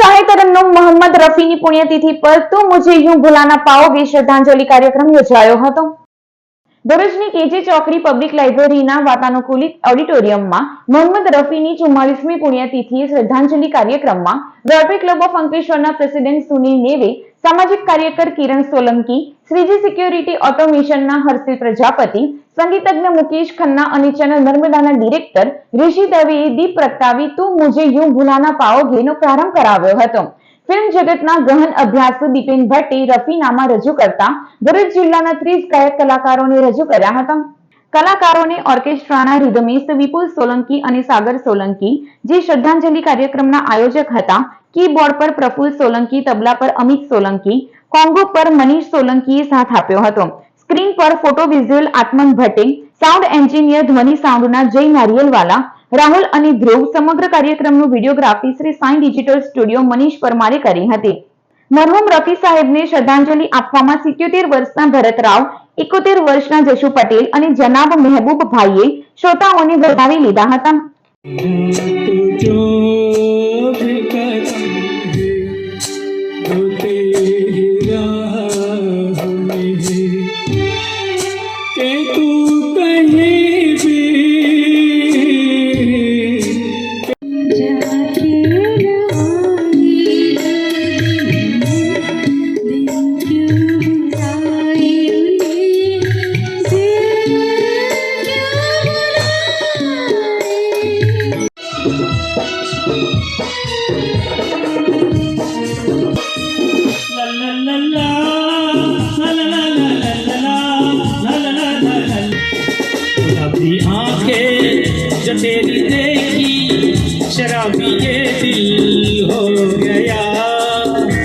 શાહે કરમનો મોહમ્મદ રફીની પુણ્યતિથિ પર તું મુझे यूं ભુલાના પાઓગે શ્રદ્ધાંજલિ કાર્યક્રમ યોજાયો હતો. ભરૂચની કેજે ચોકડી પબ્લિક લાઇબ્રેરીના વાતાનુકૂલિત ઓડિટોરિયમમાં મોહમ્મદ રફીની ચુમ્માલીસમી પુણ્યતિથિએ શ્રદ્ધાંજલિ કાર્યક્રમમાં રોટરી ક્લબ ઓફ અંકલેશ્વરના પ્રેસિડેન્ટ સુનિલ નેવે સામાજિક કાર્યકર કિરણ સોલંકી, શ્રીજી સિક્યોરિટી ઓટોમેશનના હર્ષિલ પ્રજાપતિ, સંગીતજ્ઞ મુકેશ ખન્ના અને ચેનલ નર્મદાના ડિરેક્ટર ઋષિ દવેએ દીપ પ્રગટાવી તું મુझे यूं ભુલાના પાઓગેનો પ્રારંભ કરાવ્યો હતો. ફિલ્મ જગતના ગહન અભ્યાસુ દીપેન ભટ્ટે રફીનામાં રજૂ કરતા ભરૂચ જિલ્લાના ત્રીસ ગાયક કલાકારોને રજૂ કર્યા હતા. કલાકારોને ઓર્કેસ્ટ્રાના રિધમિસ્ટ વિપુલ સોલંકી અને સાગર સોલંકી, જે શ્રદ્ધાંજલિ કાર્યક્રમના આયોજક હતા, કીબોર્ડ પર પ્રફુલ સોલંકી, તબલા પર અમિત સોલંકી, કોંગો પર મનીષ સોલંકીએ સાથ આપ્યો હતો. સ્ક્રીન પર ફોટો વિઝ્યુઅલ આત્મન ભટ્ટે, સાઉન્ડ એન્જિનિયર ધ્વનિ સાઉન્ડના જય નારિયેલવાલા, રાહુલ અને ધ્રુવ સમગ્ર કાર્યક્રમનું videography Shri Sai digital studio Manish પરમારે કરી હતી. મરહુમ રફી સાહેબને શ્રદ્ધાંજલિ આપવામાં સિત્યોતેર વર્ષના ભરત રાવ એકોતેર વર્ષના જશુ પટેલ અને જનાબ મહેબૂબ ભાઈએ શ્રોતાઓને વધાવી લીધા હતા. तो जो गुलाबी आंखें जो तेरी देखी शराबी ये दिल हो गया